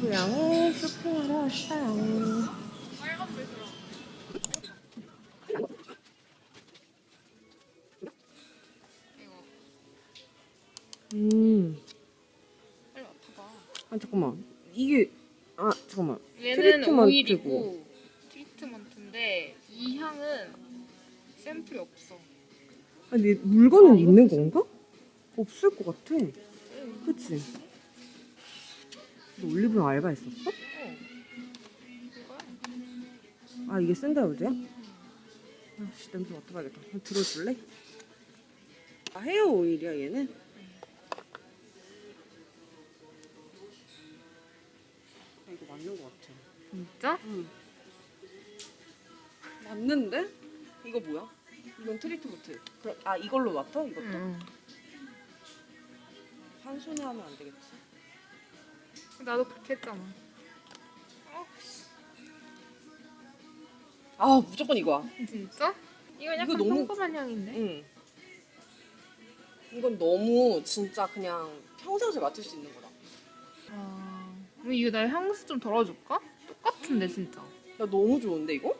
쇼핑을 왔어요. 음. 빨리 맡아봐. 아 잠깐만. 이게 아 잠깐만. 얘는 트리트먼트고. 오일이고 트리트먼트인데 이 향은 샘플이 없어. 아니 물건은 있는 건가? 없을 것 같아. 그치? 너 올리브영 알바했었어? 아 이게 샌드하우즈야? 아씨 냄새 맡아봐야겠다. 들어줄래? 아 헤어 오일이야 얘는? 아 이거 맞는 것 같아. 진짜? 응. 맞는데? 이거 뭐야? 이건 트리트먼트. 그럼 아 이걸로 맡아? 이것도? 응. 한 손에 하면 안 되겠지? 나도 그렇게 했잖아. 아 무조건 이거야. 진짜? 이건 약간 이거 너무- 평범한 향인데? 응. 이건 너무 진짜 그냥 평상시에 맡을 수 있는 거다. 아, 그럼 이거 나 향수 좀 덜어줄까? 똑같은데 진짜. 나 너무 좋은데 이거?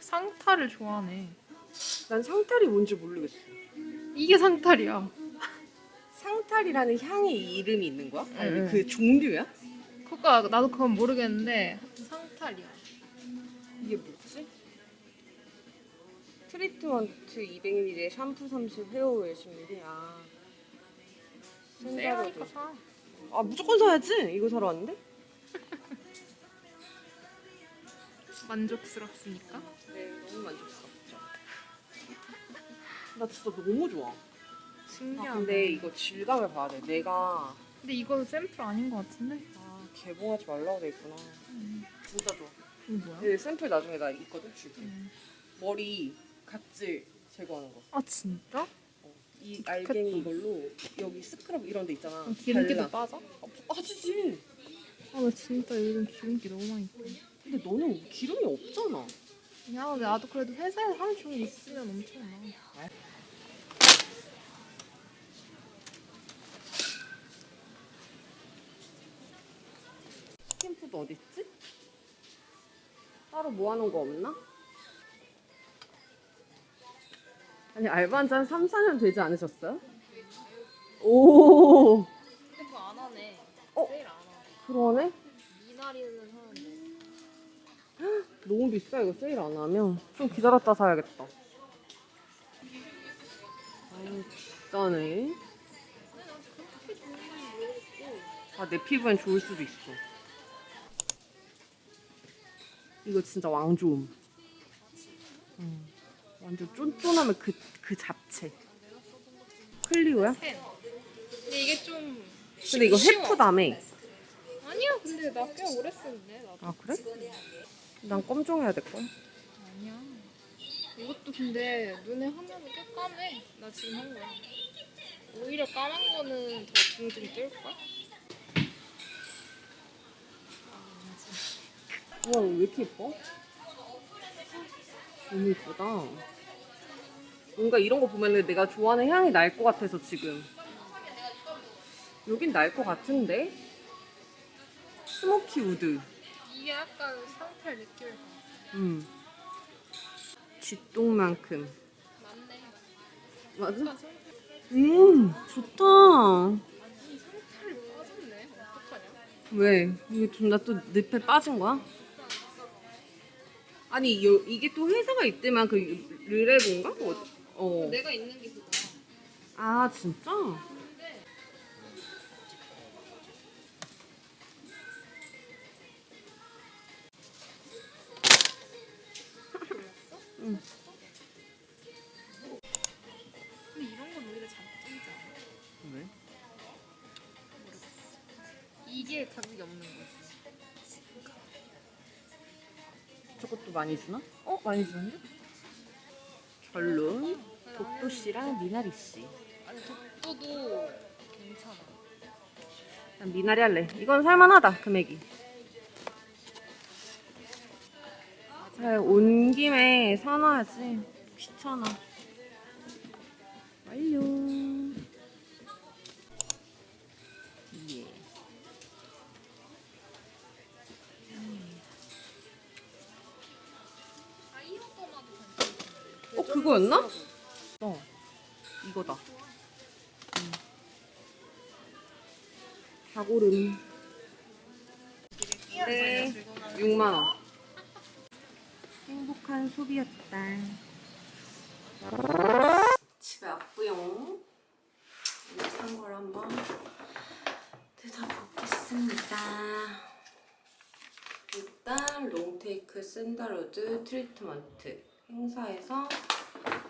상타를 좋아하네. 난 상탈이 뭔지 모르겠어. 이게 상탈이야. 상탈이라는 향의 이름이 있는 거야? 아니 응, 응. 그 종류야? 그니까 나도 그건 모르겠는데 상탈이야. 이게 뭐지? 트리트먼트 200ml, 샴푸 30, 헤어오일 10ml. 아. 세일하니까. 사. 아 무조건 사야지. 이거 사러 왔는데? 만족스럽습니까? 네, 너무 만족스럽죠. 나 진짜 너무 좋아. 신기하네. 아, 근데 이거 질감을 봐야 돼. 내가 근데 이거 샘플 아닌 것 같은데? 아 개봉하지 말라고 돼 있구나. 진짜 좋아. 이거 뭐야? 네, 샘플 나중에 나 있거든 줄게. 음. 머리 각질 제거하는 거. 아 진짜? 어, 이 알갱이 이걸로 여기 스크럽 이런 데 있잖아. 그럼 기름기도 발라. 빠져? 아, 빠지지. 아 나 진짜 요즘 기름기 너무 많이 빠져. 근데 너는 기름이 없잖아. 야 근데 나도 그래도 회사에 하루 종일 있으면 엄청 나. 스킨푸드 어딨지? 따로 모아놓은 거 없나? 아니 알바한 지한 3, 4년 되지 않으셨어요? 오 근데 그거 안 하네. 어? 세일 안 하네. 그러네? 미나리는 하는데. 너무 비싸 이거 세일 안 하면 좀 기다렸다 사야겠다 아유 비싸네 모르겠고. 아내 피부엔 좋을 수도 있어 이거 진짜 왕좋음 음, 완전 쫀쫀하면 그, 그 잡채 클리오야? 펜. 근데 이게 좀. 근데 이거 쉬워. 해프다며 아니야 근데 나 꽤 오래 쓰는데 나도. 아 그래? 난 검정해야 될걸? 아니야. 이것도 근데 눈에 하면 꽤 까매. 나 지금 한 거야. 오히려 까만 거는 더 둥둥 뜰걸? 우와 왜 이렇게 예뻐? 너무 예쁘다 뭔가 이런 거 보면 내가 좋아하는 향이 날 것 같아서 지금 여긴 날 것 같은데? 스모키 우드 이게 약간 상탈 같아. 음. 쥐똥만큼 맞네. 맞아? 음 좋다 이 상탈이 빠졌네. 어떡하냐? 왜? 이게 좀나 또 늪에 빠진 거야? 아니 요, 이게 또 회사가 있대만 그 르레본가? 어, 어. 내가 있는 게 그거야. 아 진짜? 근데 응. 근데 이런 건 오히려 장점이지 않아? 왜? 모르겠어. 이게 자극이 없는 거지. 저것도 많이 주나? 어? 많이 주는데? 결론 독도 씨랑 미나리 씨. 아니 독도도 괜찮아. 난 미나리 할래. 이건 살만하다 금액이. 그래 온 김에 사놔야지. 귀찮아. 완료. 그거였나? 어 이거다. 음. 다고름 네. 6만원. 행복한 소비였다. 집에 왔고요. 오늘 산걸 한번 뜯어보겠습니다. 일단 롱테이크 샌달우드 트리트먼트. 행사에서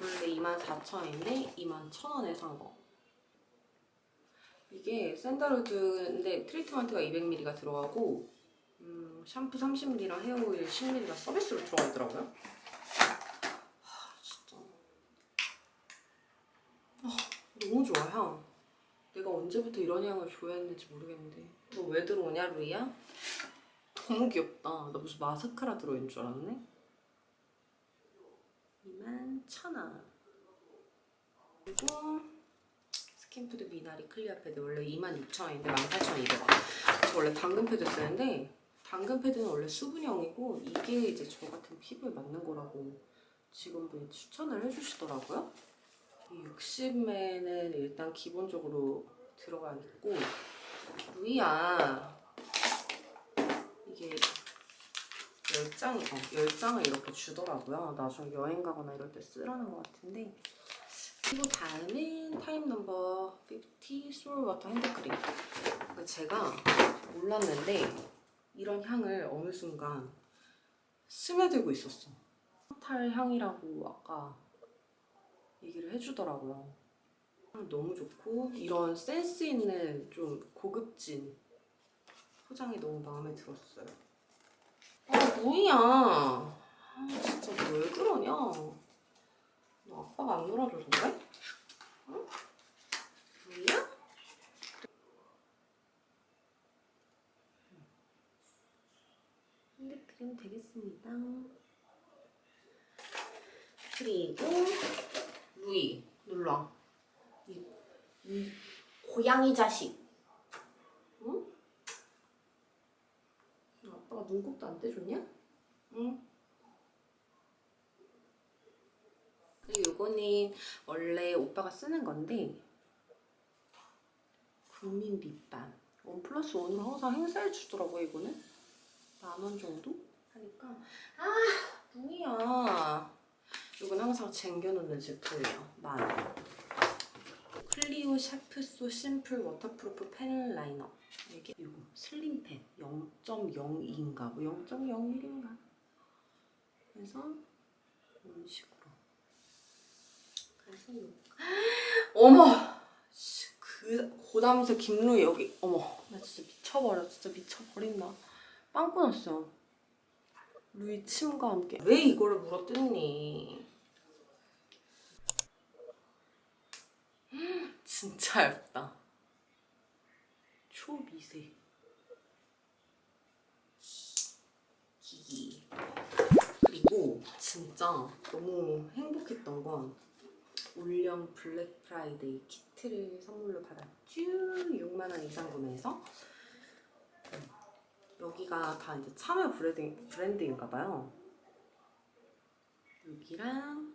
원래 24,000원인데 21,000원에 산 거. 이게 샌달우드인데 트리트먼트가 200ml가 들어가고 음, 샴푸 30ml랑 헤어오일 10ml가 서비스로 들어가 있더라고요. 하, 진짜. 아, 너무 좋아 향. 내가 언제부터 이런 향을 좋아했는지 모르겠는데. 너 왜 들어오냐 루이야? 너무 귀엽다. 나 무슨 마스카라 들어있는 줄 알았네. 21,000원. 그리고 스킨푸드 미나리 클리어 패드 원래 26,000원인데 18,200원. 저 원래 당근 패드 쓰는데 당근 패드는 원래 수분형이고 이게 이제 저 같은 피부에 맞는 거라고 직원분이 추천을 해주시더라고요. 이 60매는 일단 기본적으로 들어가 있고 루이야 이게 열 장, 어, 열 장을 이렇게 주더라고요. 나중에 여행 가거나 이럴 때 쓰라는 것 같은데. 그리고 다음은 타임 넘버 50 솔 워터 핸드크림. 그러니까 제가 몰랐는데 이런 향을 어느 순간 스며들고 있었어. 탈 향이라고 아까 얘기를 해주더라고요. 향 너무 좋고 이런 센스 있는 좀 고급진 포장이 너무 마음에 들었어요. 아 뭐야? 아 진짜 너 왜 그러냐? 너 아빠가 안 놀아줘서 그래? 응? 뭐야? 핸드크림 되겠습니다. 그리고 루이 눌러. 이, 이 고양이 자식. 응? 너 아빠가 눈곱도 안 떼줬냐? 응. 그리고 요거는 원래 오빠가 쓰는 건데 국민 립밤 원 플러스 원으로 항상 행사해 주더라고요 이거는. 만 원 정도? 하니까. 아 뭐야. 이건 항상 쟁겨놓는 제품이에요. 만원 클리오 샤프소 심플 워터프루프 펜 라이너. 이게 이거 슬림펜. 0.02인가 뭐 0.01인가? 그래서 이런 식으로. 그래서 요 어머! 씨, 그 고담새 김루이 여기. 어머 나 진짜 미쳐버려. 진짜 미쳐버린다. 빵꾸 났어. 루이 침과 함께. 왜 이거를 물어뜯니 진짜 얇다. 초미세. 기기 그리고 진짜. 너무 행복했던 건 올영 블랙 프라이데이 키트를 선물로 받았죠 6만 원 이상 구매해서 음, 여기가 다 이제 참여 브랜드, 브랜드인가 봐요. 여기랑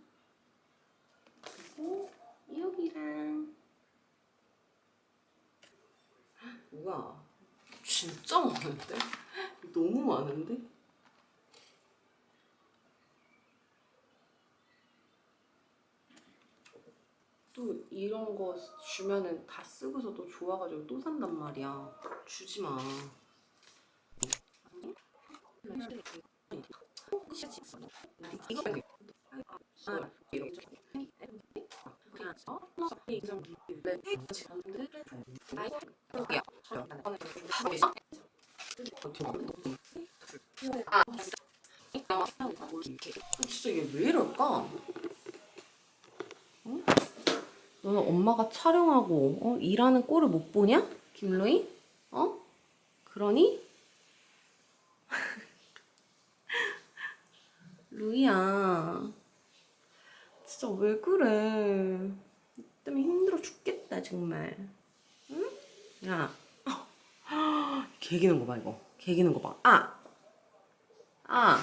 그리고 여기랑 뭐야 진짜 많은데? 너무 많은데? 또 이런 거 주면은 다 쓰고서 또 좋아가지고 또 산단 말이야. 주지 마. 너는 엄마가 촬영하고 어? 일하는 꼴을 못 보냐? 김로이? 어? 그러니? 루이야 진짜 왜 그래 너 때문에 힘들어 죽겠다 정말 응? 야 개기는 거 봐 이거 개기는 거 봐 아! 아!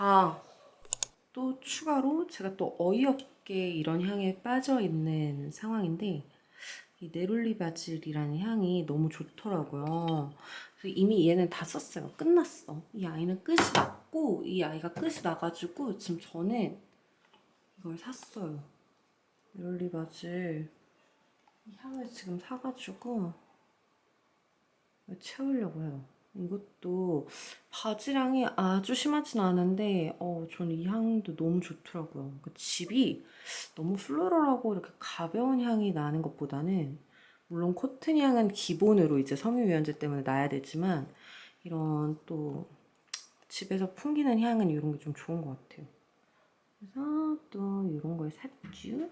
아, 또 추가로 제가 또 어이없게 이런 향에 빠져 있는 상황인데 이 네롤리 바질이라는 향이 너무 좋더라고요. 그래서 이미 얘는 다 썼어요. 끝났어. 이 아이는 끝이 났고 이 아이가 끝이 나가지고 지금 저는 이걸 샀어요. 이 향을 지금 사가지고 채우려고 해요. 이것도 바지향이 아주 심하진 않은데 어, 저는 이 향도 너무 좋더라고요. 그 집이 너무 플로럴하고 이렇게 가벼운 향이 나는 것보다는 물론 코튼 향은 기본으로 이제 섬유유연제 때문에 나야 되지만 이런 또 집에서 풍기는 향은 이런 게 좀 좋은 것 같아요. 그래서 또 이런 걸 샀죠.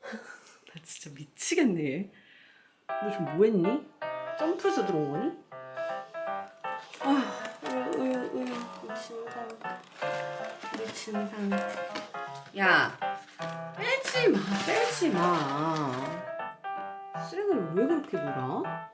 나 진짜 미치겠네. 얘. 너 지금 뭐 했니? 점프해서 들어온 거니? 아, 으유, 으유, 으유. 진상. 우리 진상. 야, 빼지 마, 빼지 마. 쓰레기를 왜 그렇게 놀아?